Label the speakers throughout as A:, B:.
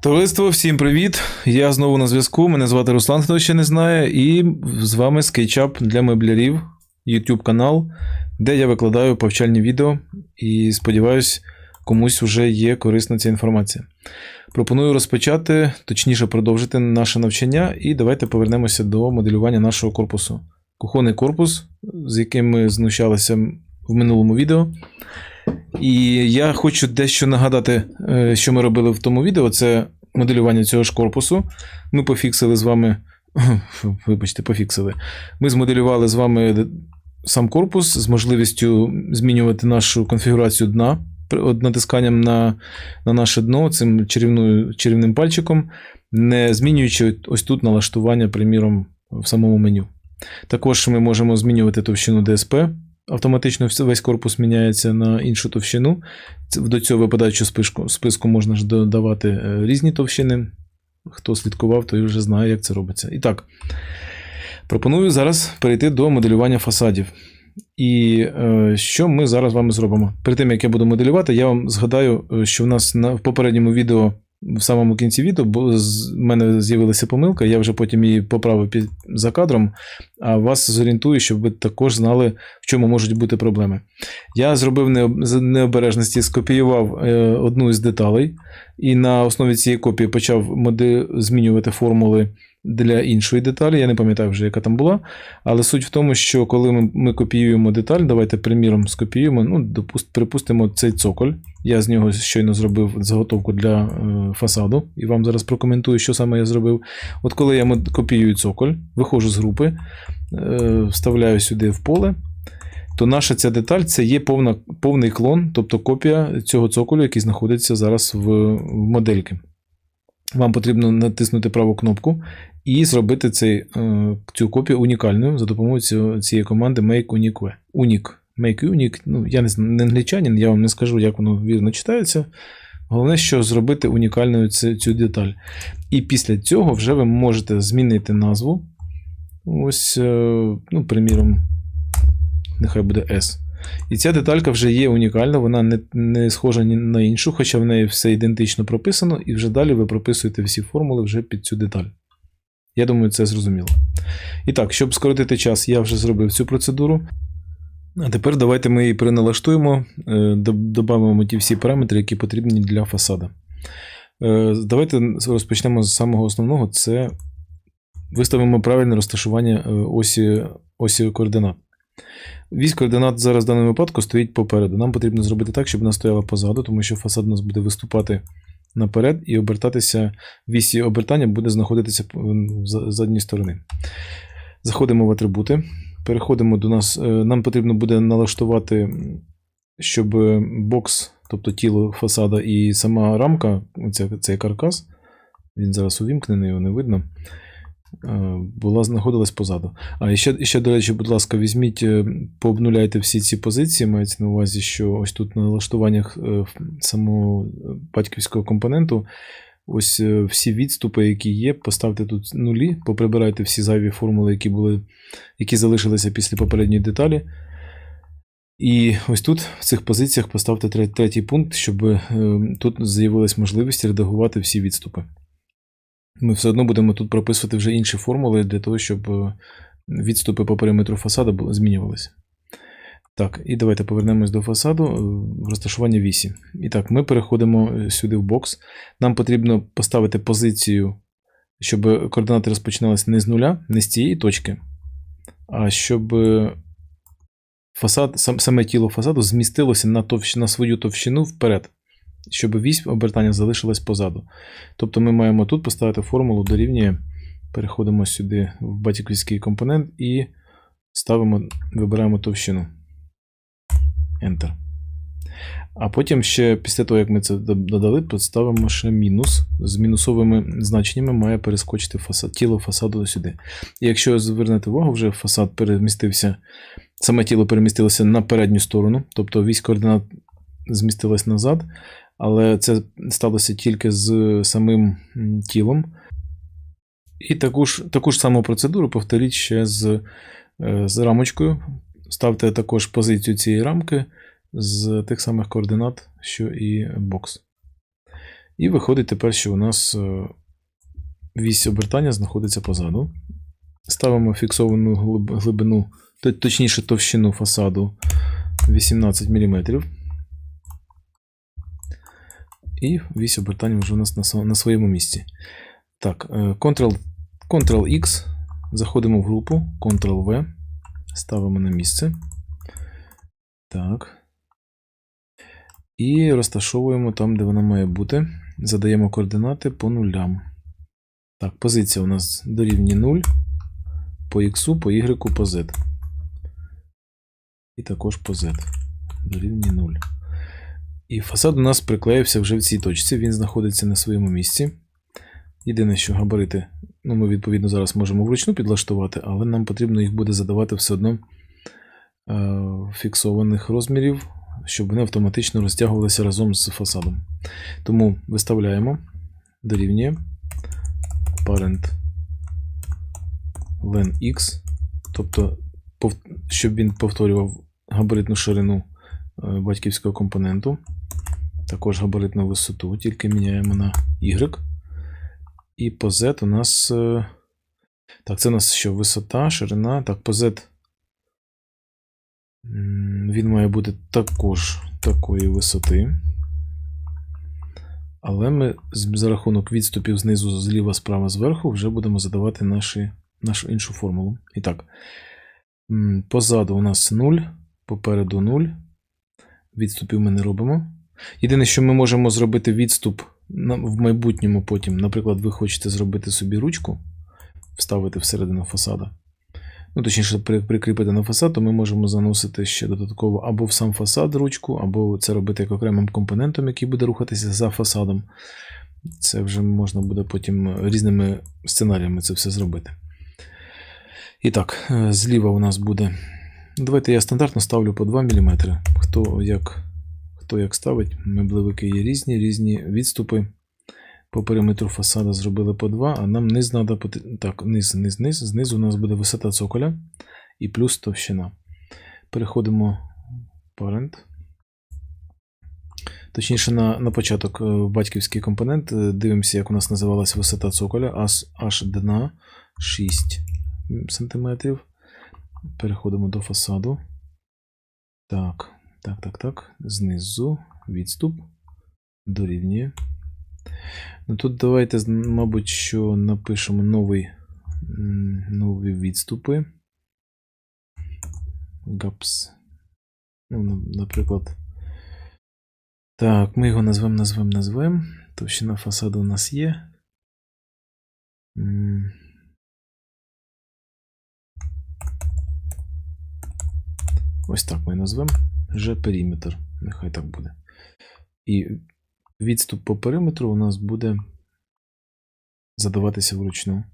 A: Товариство, всім привіт! Я знову на зв'язку. Мене звати Руслан, хто ще не знає, і з вами SketchUp для меблярів, YouTube канал, де я викладаю повчальні відео і сподіваюсь, комусь вже є корисна ця інформація. Пропоную розпочати, точніше продовжити наше навчання, і давайте повернемося до моделювання нашого корпусу. Кухонний корпус, з яким ми знущалися в минулому відео. І я хочу дещо нагадати, е, що ми робили в тому відео. Це моделювання цього ж корпусу. Ми пофіксили з вами. Вибачте, пофіксили. Ми змоделювали з вами сам корпус з можливістю змінювати нашу конфігурацію дна натисканням на, на наше дно цим чарівною, чарівним пальчиком, не змінюючи ось тут налаштування, приміром, в самому меню. Також ми можемо змінювати товщину DSP. Автоматично весь корпус міняється на іншу товщину. До цього випадаючого списку, списку можна ж додавати е, різні товщини. Хто слідкував, той вже знає, як це робиться. І так, пропоную зараз перейти до моделювання фасадів. І е, що ми зараз з вами зробимо? Перед тим, як я буду моделювати, я вам згадаю, е, що в нас на, в попередньому відео, в самому кінці відео, бо з мене з'явилася помилка, я вже потім її поправив під, за кадром, а вас зорієнтую, щоб ви також знали, в чому можуть бути проблеми. Я зробив не, з необережності, скопіював е, одну із деталей, і на основі цієї копії почав моди... змінювати формули для іншої деталі. Я не пам'ятаю вже, яка там була. Але суть в тому, що коли ми, ми копіюємо деталь, давайте приміром скопіюємо, ну, допуст, припустимо, цей цоколь. Я з нього щойно зробив заготовку для е, фасаду, і вам зараз прокоментую, що саме я зробив. От коли я копіюю цоколь, виходжу з групи, е, вставляю сюди в поле, то наша ця деталь це є повна, повний клон, тобто копія цього цоколю, який знаходиться зараз в, в модельки. Вам потрібно натиснути праву кнопку і зробити цей, е, цю копію унікальною за допомогою цієї команди Make Unique. Unique. Make Unique. Ну, я не, не англічанин, я вам не скажу, як воно вірно читається. Головне, що зробити унікальною цю, цю деталь. І після цього вже ви можете змінити назву. Ось, е, ну, приміром, нехай буде S. І ця деталька вже є унікальна, вона не, не схожа ні на іншу, хоча в неї все ідентично прописано, і вже далі ви прописуєте всі формули вже під цю деталь. Я думаю, це зрозуміло. І так, щоб скоротити час, я вже зробив цю процедуру. А тепер давайте ми її переналаштуємо, е, додамо ті всі параметри, які потрібні для фасада. Е, Давайте розпочнемо з самого основного: це виставимо правильне розташування е, осі, осі координат. Вісь координат зараз в даному випадку стоїть попереду. Нам потрібно зробити так, щоб вона стояла позаду, тому що фасад у нас буде виступати наперед і обертатися, вісі обертання буде знаходитися з задньої сторони. Заходимо в атрибути, переходимо до нас. е, Нам потрібно буде налаштувати, щоб бокс, тобто тіло фасада і сама рамка, оця- цей каркас, він зараз увімкнений, його не видно. Е, Була знаходилась позаду. А ще, ще, до речі, будь ласка, візьміть, е, пообнуляйте всі ці позиції. Мається на увазі, що ось тут на налаштуваннях е, самого батьківського компоненту. Ось всі відступи, які є, поставте тут нулі, поприбирайте всі зайві формули, які були, які залишилися після попередньої деталі. І ось тут, в цих позиціях, поставте третій пункт, щоб тут з'явилась можливість редагувати всі відступи. Ми все одно будемо тут прописувати вже інші формули для того, щоб е, відступи по периметру фасаду змінювалися. Так, і давайте повернемось до фасаду е, в розташування вісі. І так, ми переходимо е, сюди в бокс. Нам потрібно поставити позицію, щоб координати розпочиналися не з нуля, не з цієї точки, а щоб е, фасад, сам, саме тіло фасаду змістилося на, товщ, на свою товщину вперед, щоб вісь обертання залишилась позаду. Тобто ми маємо тут поставити формулу дорівнює, переходимо сюди в батьківський компонент і ставимо, вибираємо товщину. Enter. А потім ще після того, як ми це додали, поставимо ще мінус. З мінусовими значеннями має перескочити фасад, тіло фасаду сюди. І якщо звернете увагу, вже фасад перемістився, саме тіло перемістилося на передню сторону, тобто вісь координат змістилась назад, але це сталося тільки з самим тілом. І таку ж, таку ж саму процедуру повторіть ще з, е, з рамочкою. Ставте також позицію цієї рамки з тих самих координат, що і бокс. І виходить тепер, що у нас е, вісь обертання знаходиться позаду. Ставимо фіксовану глибину, точніше товщину фасаду 18 мм. І вісь обертання вже у нас на, своєму місці. Так, е, Ctrl, Ctrl-X, заходимо в групу, Ctrl-V, ставимо на місце. Так. І розташовуємо там, де вона має бути. Задаємо координати по нулям. Так, позиція у нас дорівнює 0 по X, по Y, по Z. І також по Z. Дорівнює 0. І фасад у нас приклеївся вже в цій точці. Він знаходиться на своєму місці. Єдине, що габарити, ну, ми відповідно зараз можемо вручну підлаштувати, але нам потрібно їх буде задавати все одно е, фіксованих розмірів, щоб вони автоматично розтягувалися разом з фасадом. Тому виставляємо дорівнює parent len x, тобто, щоб він повторював габаритну ширину е, батьківського компоненту, також габаритну висоту, тільки міняємо на y. І по z у нас. е, Так, це у нас що? Висота, ширина. Так, по z він має бути також такої висоти. Але ми за рахунок відступів знизу, зліва, справа, зверху вже будемо задавати наші, нашу іншу формулу. І так, позаду у нас 0, попереду 0. Відступів ми не робимо. Єдине, що ми можемо зробити відступ в майбутньому потім. Наприклад, ви хочете зробити собі ручку, вставити всередину фасада. Ну, точніше, при- прикріпити на фасад, то ми можемо заносити ще додатково або в сам фасад ручку, або це робити як окремим компонентом, який буде рухатися за фасадом. Це вже можна буде потім різними сценаріями це все зробити. І так, е, зліва у нас буде. Давайте я стандартно ставлю по 2 мм. Хто як, хто як ставить, меблевики є різні, різні відступи. По периметру фасада зробили по 2, а нам низ треба Так, низ, низ, низ. Знизу у нас буде висота цоколя і плюс товщина. Переходимо в Parent. Точніше, на, на початок е, батьківський компонент. е, Дивимося, як у нас називалась висота цоколя. Аж, аж дна 6 см. Переходимо до фасаду. Так, так, так, так. Знизу відступ дорівнює. Ну тут давайте, мабуть, що напишемо новий, нові відступи. Gaps. Ну, наприклад. Так, ми його назвемо, назвемо, назвемо. Товщина фасаду у нас є. Ось так ми назвемо. Вже периметр. Нехай так буде. І відступ по периметру у нас буде задаватися вручну.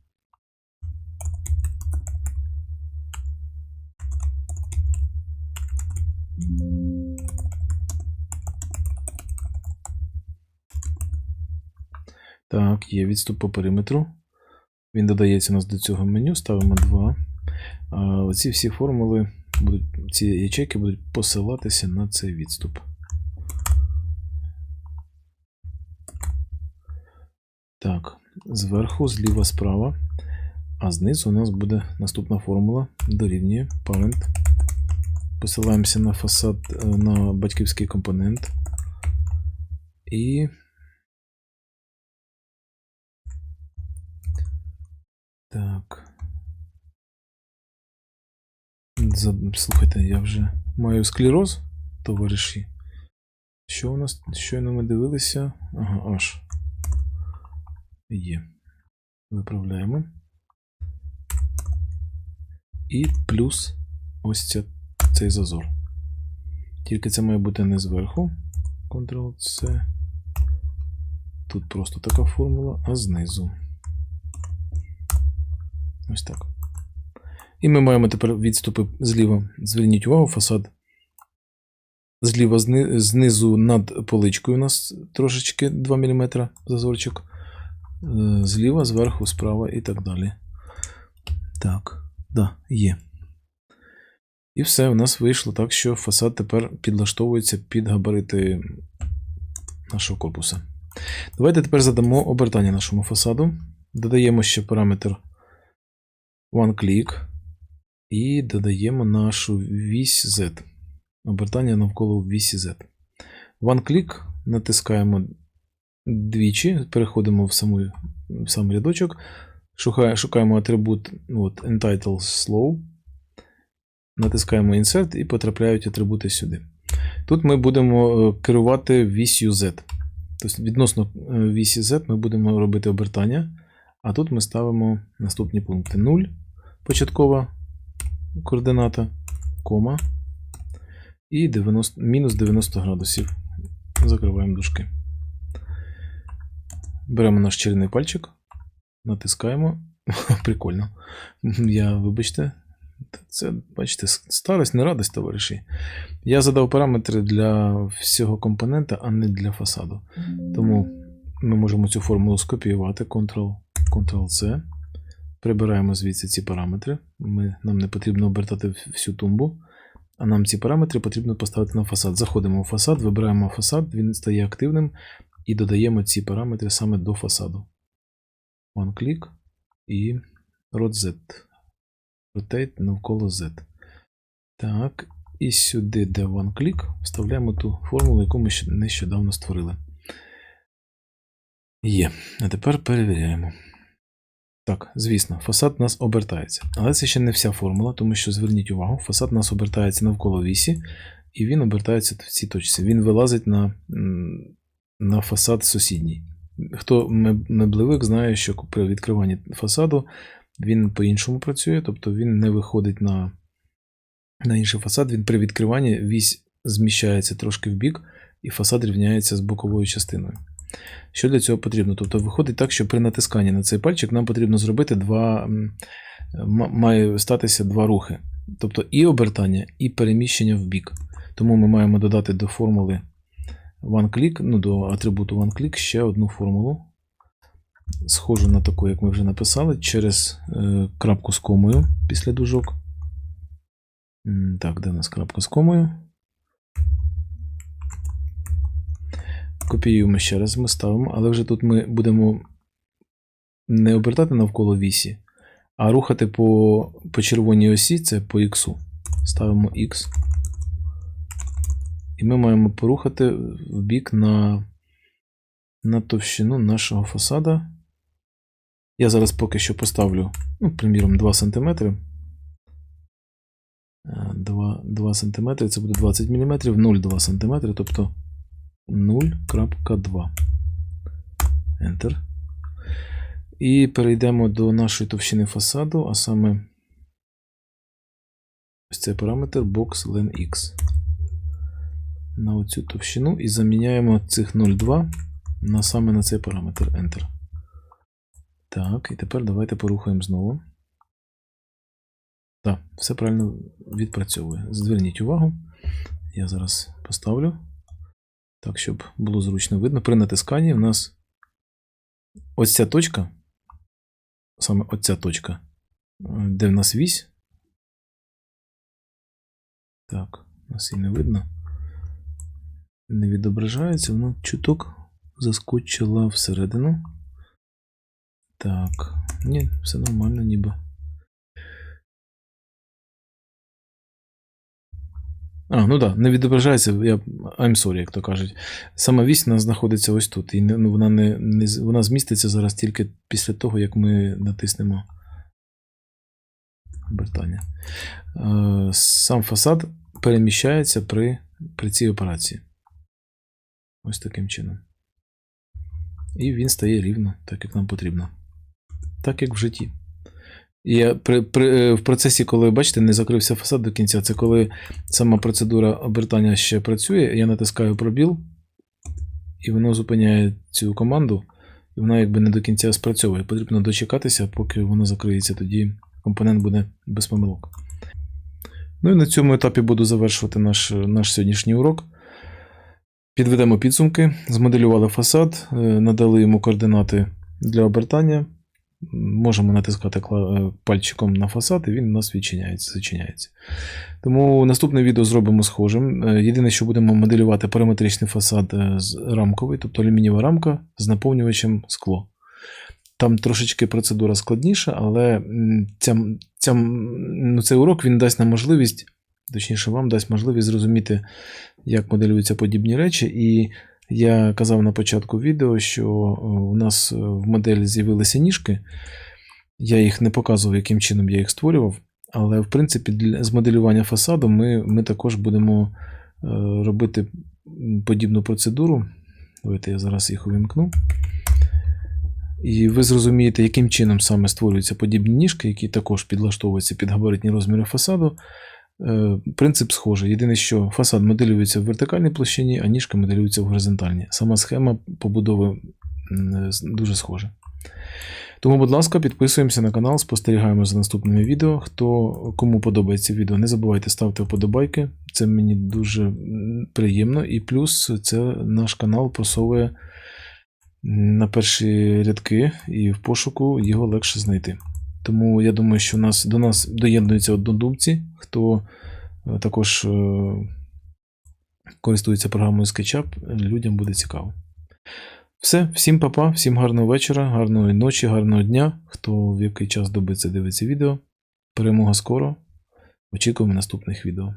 A: Так, є відступ по периметру. Він додається у нас до цього меню, ставимо 2. А оці всі формули, будуть, ці ячейки будуть посилатися на цей відступ. Так, зверху, зліва, справа. А знизу у нас буде наступна формула дорівнює parent. Посилаємося на фасад е, на батьківський компонент. І. Так. Слухайте, я вже маю склероз, товариші. Що у нас? Щойно ми дивилися? Ага, аж. Є. Виправляємо. І плюс ось ця, цей зазор. Тільки це має бути не зверху. Ctrl-C. Тут просто така формула, а знизу. Ось так. І ми маємо тепер відступи зліва. Зверніть увагу, фасад. Зліва знизу над поличкою у нас трошечки 2 мм зазорчик. Е, Зліва, зверху, справа і так далі. Так, да, є. І все, у нас вийшло так, що фасад тепер підлаштовується під габарити нашого корпуса. Давайте тепер задамо обертання нашому фасаду. Додаємо ще параметр OneClick і додаємо нашу вісь Z. Обертання навколо вісі Z. OneClick натискаємо двічі, переходимо в, саму, в сам рядочок, шукає, шукаємо атрибут от, Entitle Slow, натискаємо Insert і потрапляють атрибути сюди. Тут ми будемо е, керувати вісью Z. Тобто відносно е, вісі Z ми будемо робити обертання, а тут ми ставимо наступні пункти 0, початкова координата, кома і 90, мінус 90 градусів. Закриваємо дужки. Беремо наш чарівний пальчик, натискаємо. Прикольно. Я, вибачте, це, бачите, старость, не радость, товариші. Я задав параметри для всього компонента, а не для фасаду. Тому ми можемо цю формулу скопіювати, Ctrl, Ctrl-C. Прибираємо звідси ці параметри. Ми, нам не потрібно обертати всю тумбу, а нам ці параметри потрібно поставити на фасад. Заходимо у фасад, вибираємо фасад, він стає активним і додаємо ці параметри саме до фасаду. OneClick і RotZ. Rotate навколо Z. Так, і сюди, де OneClick, вставляємо ту формулу, яку ми нещодавно створили. Є. А тепер перевіряємо. Так, звісно, фасад у нас обертається. Але це ще не вся формула, тому що зверніть увагу, фасад нас обертається навколо вісі, і він обертається в цій точці. Він вилазить на, на фасад сусідній. Хто меб- меблевик знає, що при відкриванні фасаду він по-іншому працює, тобто він не виходить на, на інший фасад, він при відкриванні вісь зміщається трошки в бік, і фасад рівняється з боковою частиною. Що для цього потрібно? Тобто виходить так, що при натисканні на цей пальчик нам потрібно зробити два, має статися два рухи. Тобто і обертання, і переміщення в бік. Тому ми маємо додати до формули OneClick, ну, до атрибуту OneClick ще одну формулу. Схожу на таку, як ми вже написали, через е, крапку з комою після дужок. Так, де у нас крапка з комою? Копіюємо ще раз, ми ставимо, але вже тут ми будемо не обертати навколо вісі, а рухати по, по червоній осі, це по X. Ставимо X. І ми маємо порухати в бік на, на товщину нашого фасада. Я зараз поки що поставлю, ну, приміром, 2 см. 2, 2 см, це буде 20 мм, 0,2 см, тобто 0.2. Enter. І перейдемо до нашої товщини фасаду, а саме ось цей параметр boxLenX. На оцю товщину і заміняємо цих 0,2 на саме на цей параметр Enter. Так, і тепер давайте порухаємо знову. Так, все правильно відпрацьовує. Зверніть увагу. Я зараз поставлю. Так, щоб було зручно видно. При натисканні в нас ось ця точка, саме оця точка, е, де в нас вісь. Так, нас її не видно. Не відображається, воно чуток заскочила всередину. Так, ні, все нормально, ніби. А, ну так, да, не відображається, я I'm sorry, як то кажуть. Сама вісь нас знаходиться ось тут. І ну, вона не, не вона зміститься зараз тільки після того, як ми натиснемо обертання. Е, сам фасад переміщається при, при цій операції. Ось таким чином. І він стає рівно, так як нам потрібно. Так як в житті. Я при, при, е, в процесі, коли, бачите, не закрився фасад до кінця, це коли сама процедура обертання ще працює, я натискаю пробіл, і воно зупиняє цю команду, і вона якби не до кінця спрацьовує. Потрібно дочекатися, поки воно закриється, тоді компонент буде без помилок. Ну і на цьому етапі буду завершувати наш, наш сьогоднішній урок. Підведемо підсумки, змоделювали фасад, е, надали йому координати для обертання. Можемо натискати е, пальчиком на фасад, і він у нас відчиняється, зачиняється. Тому наступне відео зробимо схожим. Е, Єдине, що будемо моделювати параметричний фасад е, рамковий, тобто алюмінієва рамка з наповнювачем скло. Там трошечки процедура складніша, але ця, ця, ну, цей урок він дасть нам можливість, точніше, вам дасть можливість зрозуміти, як моделюються подібні речі. І я казав на початку відео, що е, у нас е, в моделі з'явилися ніжки. Я їх не показував, яким чином я їх створював. Але, в принципі, з моделювання фасаду ми, ми також будемо е, робити подібну процедуру. Давайте я зараз їх увімкну. І ви зрозумієте, яким чином саме створюються подібні ніжки, які також підлаштовуються під габаритні розміри фасаду. Е, Принцип схожий. Єдине, що фасад моделюється в вертикальній площині, а ніжка моделюється в горизонтальній. Сама схема побудови дуже схожа. Тому, будь ласка, підписуємося на канал, спостерігаємо за наступними відео. Хто кому подобається відео, не забувайте ставити вподобайки. Це мені дуже приємно. І плюс це наш канал просовує на перші рядки, і в пошуку його легше знайти. Тому я думаю, що нас, до нас доєднуються однодумці, хто е, також е, користується програмою SketchUp, людям буде цікаво. Все, всім папа, всім гарного вечора, гарної ночі, гарного дня. Хто в який час доби це дивиться відео. Перемога скоро. Очікуємо наступних відео.